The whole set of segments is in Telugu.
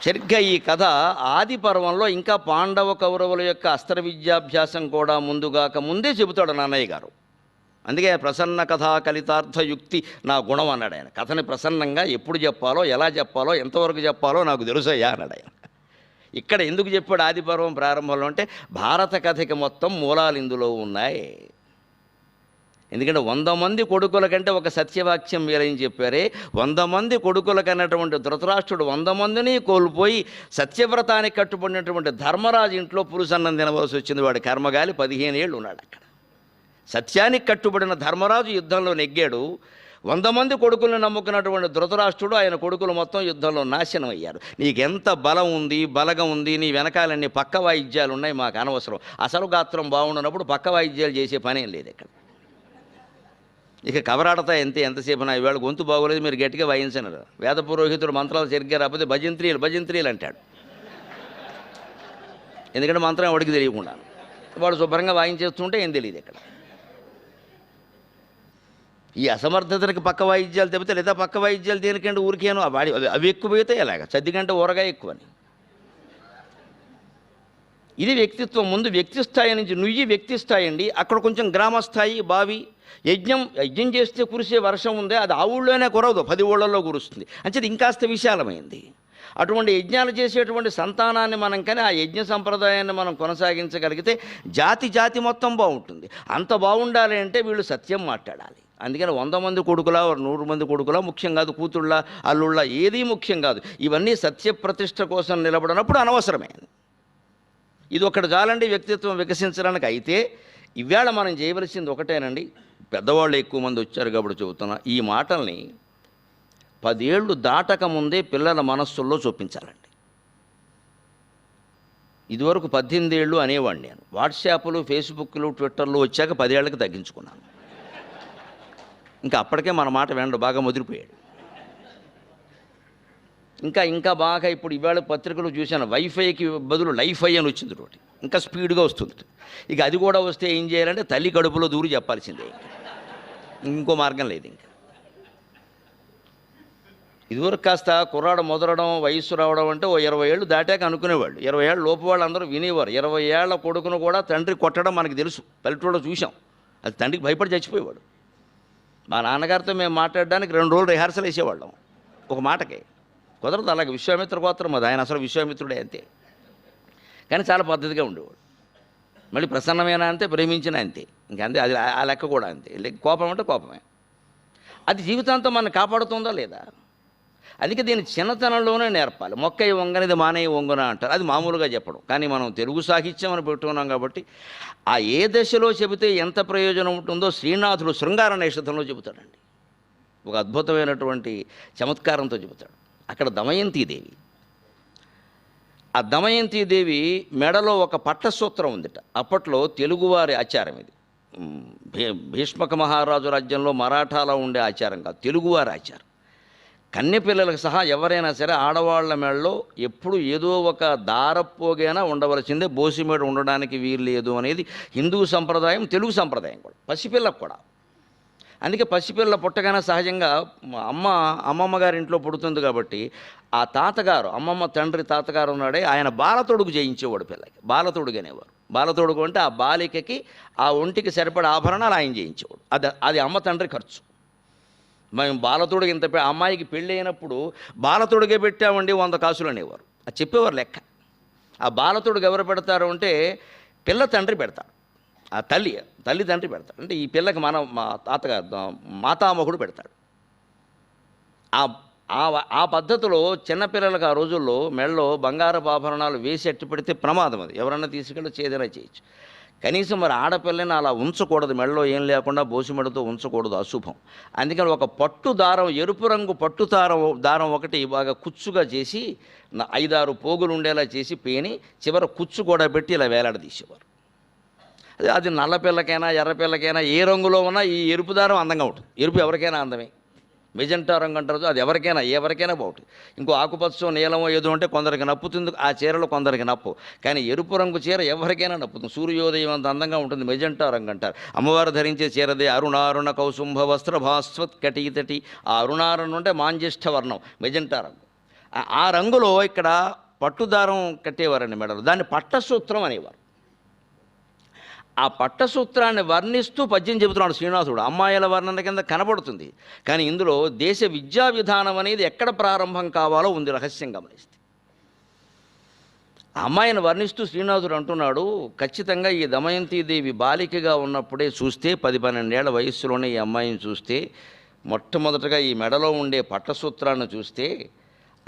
సరిగ్గా ఈ కథ ఆది పర్వంలో ఇంకా పాండవ కౌరవుల యొక్క అస్త్ర విద్యాభ్యాసం కూడా ముందుగాక ముందే చెబుతాడు నాన్నయ్య గారు. అందుకే ప్రసన్న కథా కలితార్థ యుక్తి నా గుణం అన్నాడు ఆయన. కథని ప్రసన్నంగా ఎప్పుడు చెప్పాలో ఎలా చెప్పాలో ఎంతవరకు చెప్పాలో నాకు తెలుసయ్యా అన్నాడు ఆయన. ఇక్కడ ఎందుకు చెప్పాడు ఆది పర్వం ప్రారంభంలో అంటే భారత కథకి మొత్తం మూలాలు ఇందులో ఉన్నాయి. ఎందుకంటే వంద మంది కొడుకుల కంటే ఒక సత్యవాక్యం వీరని చెప్పారే? వంద మంది కొడుకుల కన్నటువంటి ధృతరాష్ట్రుడు వంద మందిని కోల్పోయి సత్యవ్రతానికి కట్టుబడినటువంటి ధర్మరాజు ఇంట్లో పురుషన్నం తినవలసి వచ్చింది. వాడి కర్మగాలి పదిహేను ఏళ్ళు ఉన్నాడు అక్కడ. సత్యానికి కట్టుబడిన ధర్మరాజు యుద్ధంలో నెగ్గాడు. వంద మంది కొడుకులను నమ్ముకున్నటువంటి ధృతరాష్ట్రుడు ఆయన కొడుకులు మొత్తం యుద్ధంలో నాశనం అయ్యారు. నీకెంత బలం ఉంది బలగం ఉంది నీ వెనకాలన్నీ పక్క వాయిద్యాలు ఉన్నాయి మాకు అనవసరం. అసలు గాత్రం బాగుండనప్పుడు పక్క వాయిద్యాలు చేసే పనేం లేదు ఇక్కడ. ఇక కవరాడతా ఎంత ఎంతసేపు నా ఇవాళ గొంతు బాగోలేదు మీరు గట్టిగా వాయించనరు వేద పురోహితుడు మంత్రాలు సరిగ్గా రాకపోతే భజంత్రియులు భజంత్రియులు అంటాడు. ఎందుకంటే మంత్రం వాడికి తెలియకుండా. వాడు శుభ్రంగా వాయించేస్తుంటే ఏం తెలియదు ఇక్కడ. ఈ అసమర్థతకి పక్క వాయిద్యాలు తెపితే లేదా పక్క వాయిద్యాలు దేనికంటే ఊరికేను వాడి అవి- ఎక్కువ పోతే ఎలాగ? చద్ది కంటే ఊరగా ఎక్కువని. ఇది వ్యక్తిత్వం. ముందు వ్యక్తి స్థాయి నుంచి నుయ్యి వ్యక్తి స్థాయి అండి. అక్కడ కొంచెం గ్రామస్థాయి బావి యజ్ఞం యజ్ఞం చేస్తే కురిసే వర్షం ఉందే అది ఆ ఊళ్ళోనే కురవదు. పది ఊళ్ళల్లో కురుస్తుంది. అంటే ఇంకాస్త విశాలమైంది. అటువంటి యజ్ఞాలు చేసేటువంటి సంతానాన్ని మనం కానీ ఆ యజ్ఞ సంప్రదాయాన్ని మనం కొనసాగించగలిగితే జాతి జాతి మొత్తం బాగుంటుంది. అంత బాగుండాలి అంటే వీళ్ళు సత్యం మాట్లాడాలి. అందుకని వంద మంది కొడుకులా నూరు మంది కొడుకులా ముఖ్యం కాదు కూతుళ్ళ అల్లుళ్ళ ఏదీ ముఖ్యం కాదు. ఇవన్నీ సత్యప్రతిష్ఠ కోసం నిలబడినప్పుడు అనవసరమే ఇది ఒకటి చాలండి వ్యక్తిత్వం వికసించడానికి. అయితే ఇవాళ మనం చేయవలసింది ఒకటేనండి. పెద్దవాళ్ళు ఎక్కువ మంది వచ్చారు కాబట్టి చెబుతున్నా. ఈ మాటల్ని పదేళ్ళు దాటక ముందే పిల్లల మనస్సుల్లో చూపించాలండి. ఇదివరకు పద్దెనిమిది ఏళ్ళు అనేవాడిని నేను. వాట్సాప్లు ఫేస్బుక్లు ట్విట్టర్లు వచ్చాక పదేళ్ళకి తగ్గించుకున్నాను. ఇంకా అప్పటికే మన మాట వెండు బాగా ముదిరిపోయాడు. ఇంకా ఇంకా బాగా ఇప్పుడు ఇవాళ పత్రికలు చూశాను. వైఫైకి బదులు లైఫై అని వచ్చింది ఒకటి ఇంకా స్పీడ్గా వస్తుంది. ఇక అది కూడా వస్తే ఏం చేయాలంటే తల్లి కడుపులో దూరి చెప్పాల్సిందే. ఇంకో మార్గం లేదు ఇంకా. ఇదివరకు కాస్త కుర్రాడు మొదలడం వయస్సు రావడం అంటే ఓ ఇరవై ఏళ్ళు దాటాక అనుకునేవాళ్ళు. ఇరవై ఏళ్ళ లోపు వాళ్ళు అందరూ వినేవారు. ఇరవై ఏళ్ళ కొడుకును కూడా తండ్రి కొట్టడం మనకు తెలుసు. పల్లెటూళ్ళలో చూసాం అది తండ్రికి భయపడి చచ్చిపోయేవాడు. మా నాన్నగారితో మేము మాట్లాడడానికి రెండు రోజులు రిహార్సల్ వేసేవాళ్ళం. ఒక మాటకే. కుదరదు అలాగే విశ్వామిత్ర గోత్రం అది. ఆయన అసలు విశ్వామిత్రుడే అంతే. కానీ చాలా పద్ధతిగా ఉండేవాడు. మళ్ళీ ప్రసన్నమైన అంతే ప్రేమించిన అంతే. ఇంకంతే అది ఆ లెక్క కూడా అంతే. కోపం అంటే కోపమే. అది జీవితాంతం మనం కాపాడుతుందా లేదా? అందుకే దీన్ని చిన్నతనంలోనే నేర్పాలి. మొక్క వంగనిది మానయ్య వంగున అంటారు. అది మామూలుగా చెప్పడం. కానీ మనం తెలుగు సాహిత్యం అని పెట్టుకున్నాం కాబట్టి ఆ ఏ దశలో చెబితే ఎంత ప్రయోజనం ఉంటుందో శ్రీనాథుడు శృంగార నేషతంలో చెబుతాడండి. ఒక అద్భుతమైనటువంటి చమత్కారంతో చెబుతాడు. అక్కడ దమయంతీదేవి. ఆ దమయంతీదేవి మెడలో ఒక పట్టసూత్రం ఉందిట. అప్పట్లో తెలుగువారి ఆచారం ఇది. భీ భీష్మక మహారాజు రాజ్యంలో మరాఠాలో ఉండే ఆచారం కాదు తెలుగువారి ఆచారం. కన్నెపిల్లలకు సహా ఎవరైనా సరే ఆడవాళ్ళ మెడలో ఎప్పుడు ఏదో ఒక దారపోగైనా ఉండవలసిందే బోసిమేడ ఉండడానికి వీలు లేదు అనేది హిందూ సంప్రదాయం తెలుగు సంప్రదాయం కూడా పసిపిల్లకు కూడా. అందుకే పసిపిల్ల పుట్టగానే సహజంగా మా అమ్మ అమ్మమ్మ గారి ఇంట్లో పుడుతుంది కాబట్టి ఆ తాతగారు అమ్మమ్మ తండ్రి తాతగారు ఉన్నాడే ఆయన బాలతొడుగు చేయించేవాడు పిల్లకి బాలతొడుగు అనేవారు. బాలతొడుగు అంటే ఆ బాలికకి ఆ ఒంటికి సరిపడే ఆభరణాలు ఆయన చేయించేవాడు. అది అది అమ్మ తండ్రి ఖర్చు. మేము బాలతోడుగు ఇంత అమ్మాయికి పెళ్ళి అయినప్పుడు బాలతోడుగే పెట్టామండి వంద కాసులు అనేవారు. అది చెప్పేవారు లెక్క. ఆ బాలతోడుగు ఎవరు పెడతారు అంటే పిల్ల తండ్రి పెడతారు ఆ తల్లి తల్లి తండ్రి పెడతాడు. అంటే ఈ పిల్లకి మన మా తాతగారు మాతామహుడు పెడతాడు. ఆ ఆ పద్ధతిలో చిన్నపిల్లలకు ఆ రోజుల్లో మెడలో బంగారపు ఆభరణాలు వేసి అట్టి పెడితే ప్రమాదం అది. ఎవరన్నా తీసుకెళ్ళి చేదైనా చేయొచ్చు. కనీసం మరి ఆడపిల్లని అలా ఉంచకూడదు. మెడలో ఏం లేకుండా బోసిమెడతో ఉంచకూడదు. అశుభం. అందుకని ఒక పట్టు దారం ఎరుపు రంగు పట్టు దారం దారం ఒకటి బాగా కుచ్చుగా చేసి ఐదారు పోగులు ఉండేలా చేసి పేని చివర కుచ్చు కూడా పెట్టి ఇలా వేలాడదీసేవారు. అది నల్లపిల్లకైనా నల్ల పిల్లకైనా ఎర్ర పిల్లకైనా ఏ రంగులో ఉన్నా ఈ ఎరుపు దారం అందంగా ఉంటుంది. ఎరుపు ఎవరికైనా అందమే. మెజెంటా రంగు అంటారు అది ఎవరికైనా ఎవరికైనా బాగుంటుంది. ఇంకో ఆకుపచ్చో నీలమో ఏదో ఉంటే కొందరికి నప్పుతుంది ఆ చీరలో కొందరికి నప్పు. కానీ ఎరుపు రంగు చీర ఎవరికైనా నప్పుతుంది. సూర్యోదయం అంత అందంగా ఉంటుంది మెజెంటా రంగు అంటారు. అమ్మవారు ధరించే చీరదే అరుణారుణ కౌసుంభ వస్త్ర భాస్వత్ కటీతటి. ఆ అరుణారుణ అంటే మాంజిష్ఠ వర్ణం మెజెంటా రంగు. ఆ- రంగులో ఇక్కడ పట్టుదారం కట్టేవారండి మెడలు దాన్ని పట్టసూత్రం అనేవారు. ఆ పట్టసూత్రాన్ని వర్ణిస్తూ పద్యం చెబుతున్నాడు శ్రీనివాసుడు. అమ్మాయిల వర్ణన కింద కనబడుతుంది. కానీ ఇందులో దేశ విద్యా విధానం అనేది ఎక్కడ ప్రారంభం కావాలో ఉంది రహస్యం గమనిస్తే. అమ్మాయిని వర్ణిస్తూ శ్రీనివాసుడు అంటున్నాడు ఖచ్చితంగా ఈ దమయంతీదేవి బాలికగా ఉన్నప్పుడే చూస్తే పది పన్నెండేళ్ళ వయస్సులోనే ఈ అమ్మాయిని చూస్తే మొట్టమొదటగా ఈ మెడలో ఉండే పట్టసూత్రాన్ని చూస్తే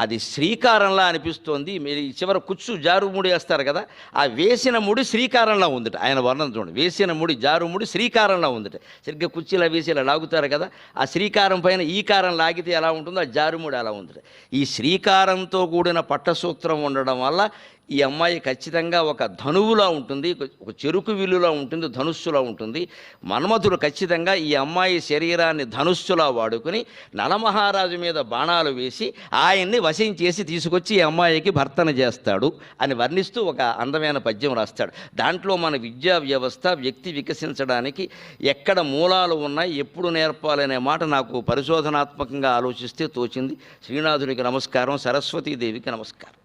అది శ్రీకారంలా అనిపిస్తోంది. మీరు చివర కుచ్చు జారు ముడి వేస్తారు కదా ఆ వేసిన ముడి శ్రీకారంలా ఉందిట. ఆయన వర్ణన చూడండి. వేసిన ముడి జారు ముడి శ్రీకారంలా ఉందిట. సరిగ్గా కుర్చీలా వేసి ఇలా లాగుతారు కదా ఆ శ్రీకారం పైన ఈ కారం లాగితే ఎలా ఉంటుందో ఆ జారుముడి అలా ఉందిట. ఈ శ్రీకారంతో కూడిన పట్టసూత్రం ఉండడం వల్ల ఈ అమ్మాయి ఖచ్చితంగా ఒక ధనువులా ఉంటుంది ఒక చెరుకు విల్లులా ఉంటుంది ధనుస్సులా ఉంటుంది. మన్మధుడు ఖచ్చితంగా ఈ అమ్మాయి శరీరాన్ని ధనుస్సులా వాడుకుని నలమహారాజు మీద బాణాలు వేసి ఆయన్ని వశం చేసి తీసుకొచ్చి ఈ అమ్మాయికి భర్తన చేస్తాడు అని వర్ణిస్తూ ఒక అందమైన పద్యం రాస్తాడు. దాంట్లో మన విద్యా వ్యవస్థ వ్యక్తి వికసించడానికి ఎక్కడ మూలాలు ఉన్నాయి ఎప్పుడు నేర్పాలనే మాట నాకు పరిశోధనాత్మకంగా ఆలోచిస్తే తోచింది. శ్రీనాథుడికి నమస్కారం సరస్వతీదేవికి నమస్కారం.